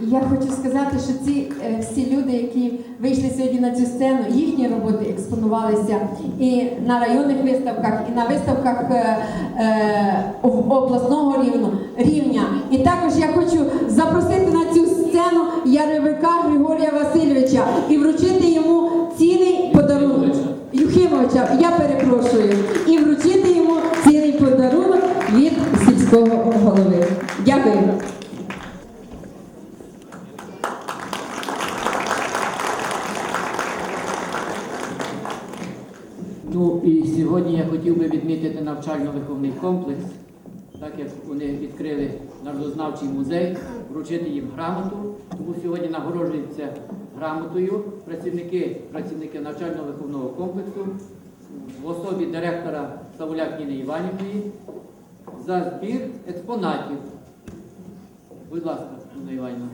І я хочу сказати, що ці е, всі люди, які вийшли сьогодні на цю сцену, їхні роботи експонувалися і на районних виставках, і на виставках е, е, обласного рівня. І також я хочу запросити на цю сцену Яревика Григорія Васильовича і вручити йому цінний подарунок. Юхимовича, я перепрошую, і вручити йому цінний подарунок від сільського голови. Дякую. Ну і сьогодні я хотів би відмітити навчально-виховний комплекс, так як вони відкрили народознавчий музей, вручити їм грамоту. Тому сьогодні нагороджуються грамотою працівники, працівники навчально-виховного комплексу в особі директора Савуляк Ніни Іванівної за збір експонатів. Будь ласка, Ніна Іванівна.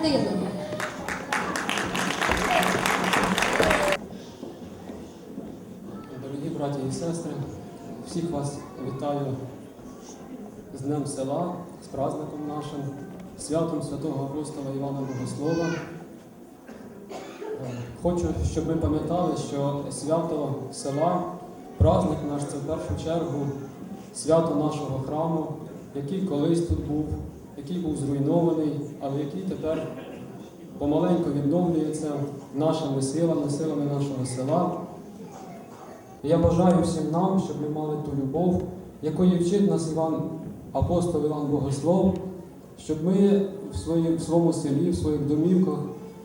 Константину. Дорогі браті і сестри, всіх вас вітаю з Днем села, з праздником нашим, святом святого апостола Івана Богослова. Е, Хочу, щоб ми пам'ятали, що свято села, праздник наш це в першу чергу свято нашого храму, який колись тут був, який був зруйнований, але який тепер помаленьку відновлюється нашими силами, силами нашого села. Я бажаю всім нам, щоб ми мали ту любов, якої вчить нас Іван, апостол Іван Богослов, щоб ми в, свої, в своєму селі, в своїх домівках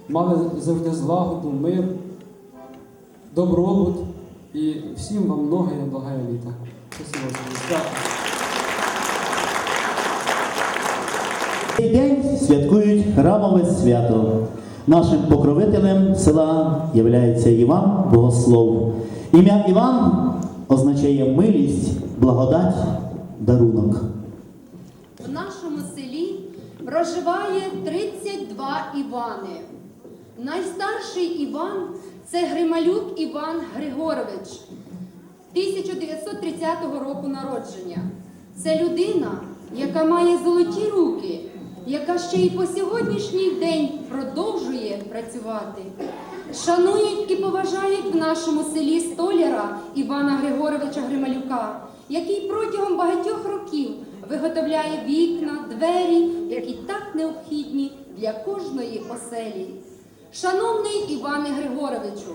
мали завжди злагоду, мир, добробут і всім вам многое благає літа. Спасибо за свято. Цей день святкують храмове свято. Нашим покровителем села є Іван Богослов. Ім'я Іван означає милість, благодать, дарунок. В нашому селі проживає 32 Івани. Найстарший Іван це Грималюк Іван Григорович, 1930 року народження. Це людина, яка має золоті руки, яка ще й по сьогоднішній день продовжує працювати. Шанують і поважають в нашому селі столяра Івана Григоровича Грималюка, який протягом багатьох років виготовляє вікна, двері, які так необхідні для кожної оселі. Шановний Іване Григоровичу,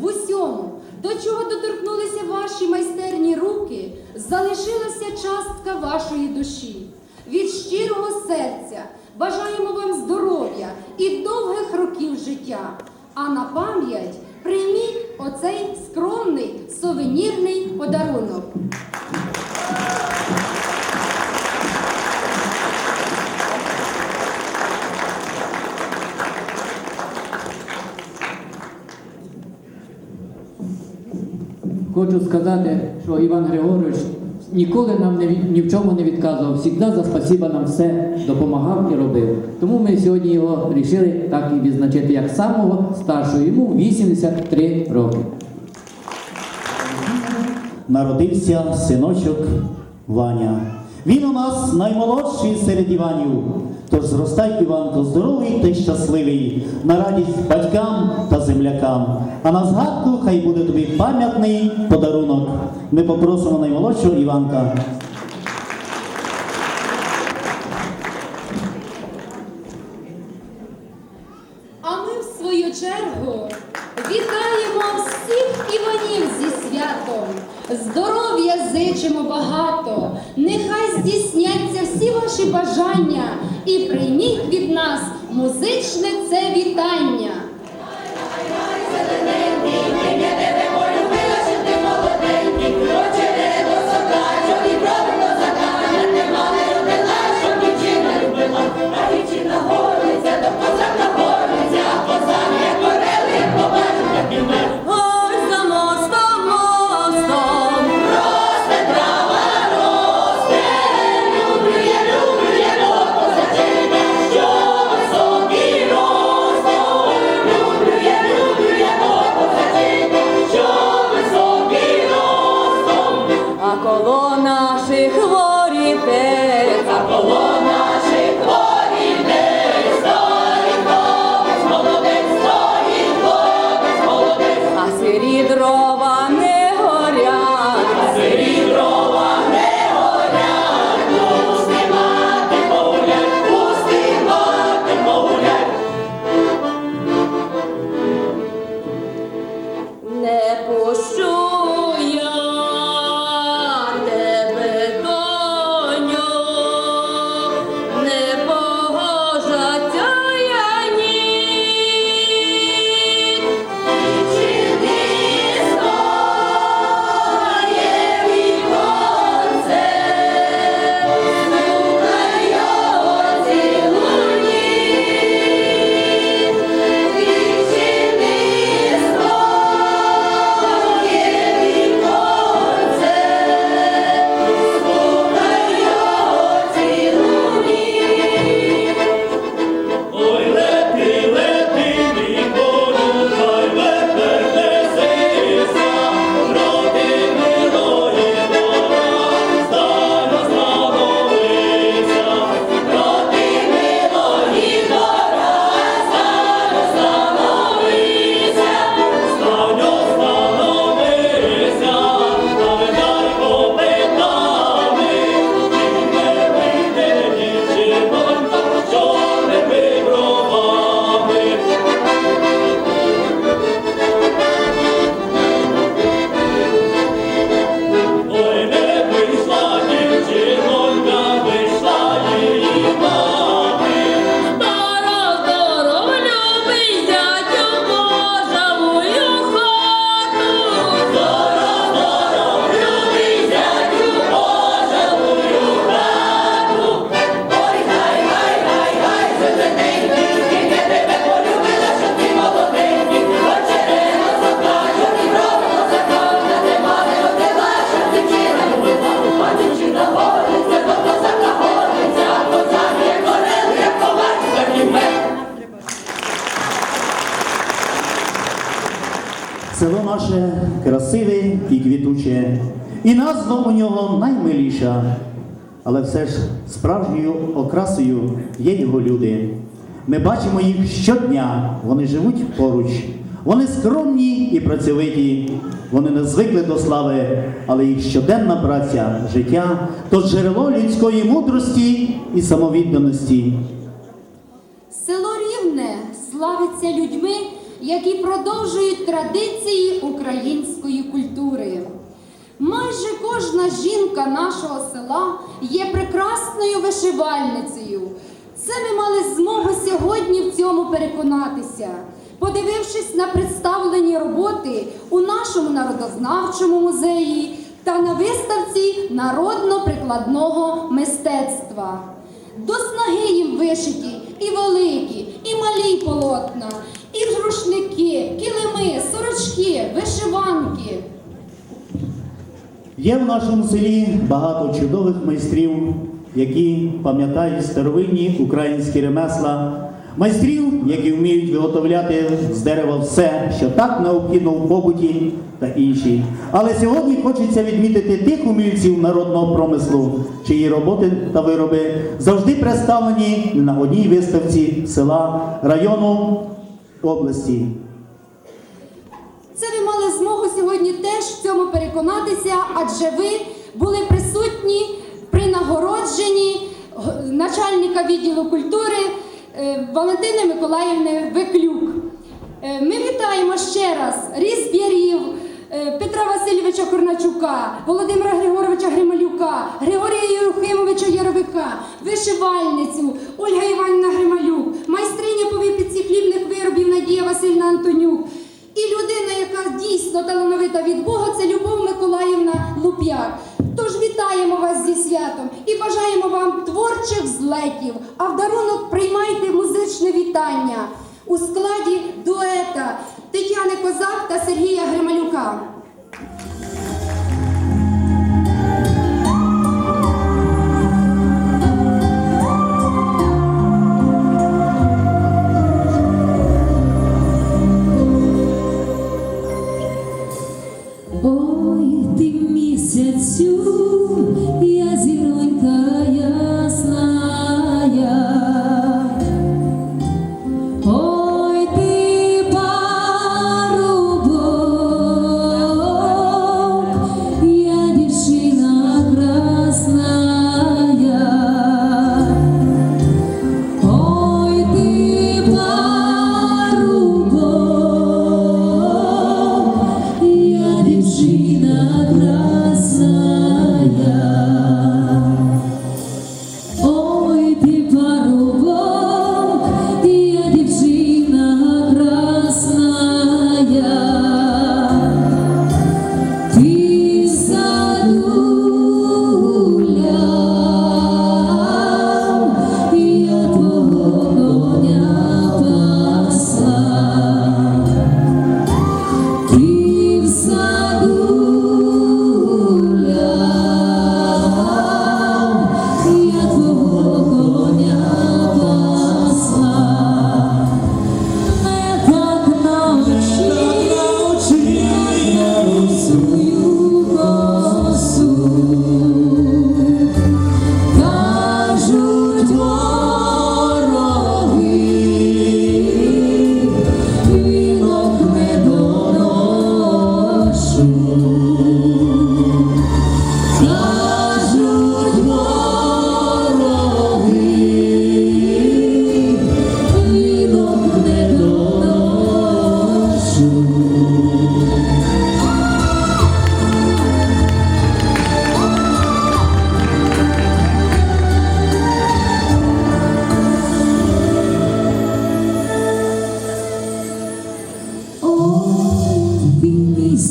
в усьому, до чого доторкнулися ваші майстерні руки, залишилася частка вашої душі. Від щирого серця бажаємо вам здоров'я і довгих років життя. А на пам'ять прийміть оцей скромний сувенірний подарунок. Хочу сказати, що Іван Григорович ніколи нам не ні в чому не відказував, завжди за спасіба нам все допомагав і робив. Тому ми сьогодні його вирішили так і відзначити як самого старшого. Йому 83 роки. Народився синочок Ваня. Він у нас наймолодший серед Іванів. Тож зростай, Іванко, здоровий та щасливий, на радість батькам та землякам. А на згадку хай буде тобі пам'ятний подарунок. Ми попросимо наймолодшого Іванка. А ми, в свою чергу, вітаємо всіх Іванів зі святом. Здоров'я зичимо багато. Нехай здійсняться всі ваші бажання і прийміть від нас музичне це вітання. І назва у нього наймиліша. Але все ж справжньою окрасою є його люди. Ми бачимо їх щодня, вони живуть поруч. Вони скромні і працьовиті, вони не звикли до слави, але їх щоденна праця, життя то джерело людської мудрості і самовідданості. Село Рівне славиться людьми, які продовжують традиції української культури. Майже кожна жінка нашого села є прекрасною вишивальницею. Це ми мали змогу сьогодні в цьому переконатися, подивившись на представлені роботи у нашому народознавчому музеї та на виставці народно-прикладного мистецтва. До снаги їм вишиті і великі, і малі полотна, і рушники, килими, сорочки, вишиванки. Є в нашому селі багато чудових майстрів, які пам'ятають старовинні українські ремесла, майстрів, які вміють виготовляти з дерева все, що так необхідно в побуті та інші. Але сьогодні хочеться відмітити тих умільців народного промислу, чиї роботи та вироби завжди представлені на одній виставці села, району, області. Це ви мали змогу сьогодні теж в цьому переконатися, адже ви були присутні при нагородженні начальника відділу культури е, Валентини Миколаївни Виклюк. Е, Ми вітаємо ще раз різб'ярів е, Петра Васильовича Корначука, Володимира Григоровича Грималюка, Григорія Єрохимовича Яровика, вишивальницю Ольга Іванівна Грималюк, майстриня по випіці хлібних виробів Надія Васильівна Антонюк. І людина, яка дійсно талановита від Бога, це Любов Миколаївна Луп'як. Тож вітаємо вас зі святом і бажаємо вам творчих злетів. А в дарунок приймайте музичне вітання у складі дуета Тетяни Козак та Сергія Грималюка.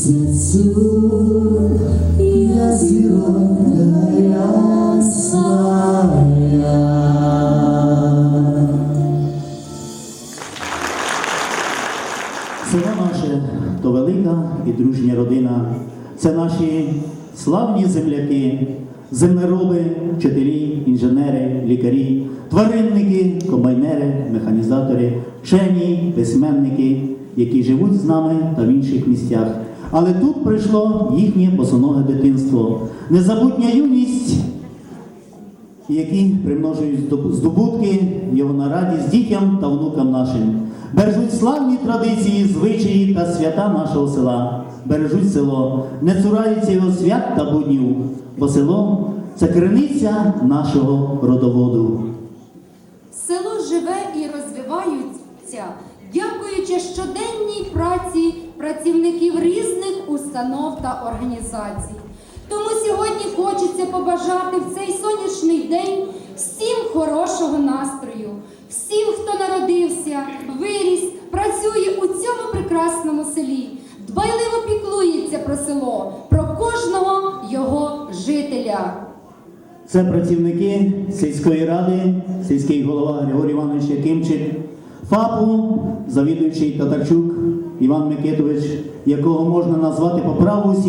Місяцю, я то велика і дружня родина. Це наші славні земляки, землероби, вчителі, інженери, лікарі, тваринники, комбайнери, механізатори, вчені, письменники які живуть з нами та в інших місцях. Але тут прийшло їхнє босоноге дитинство, незабутня юність, які примножують здобутки його на радість дітям та внукам нашим. Бережуть славні традиції, звичаї та свята нашого села. Бережуть село, не цураються його свят та буднів, бо село це криниця нашого родоводу. Село живе і розвивається, дякуючи щоденній праці працівників різних установ та організацій. Тому сьогодні хочеться побажати в цей сонячний день всім хорошого настрою, всім, хто народився, виріс, працює у цьому прекрасному селі, дбайливо піклується про село, про кожного його жителя. Це працівники сільської ради, сільський голова Григорій Іванович Якимчик, ФАПу, завідуючий Татарчук Іван Микитович, якого можна назвати по праву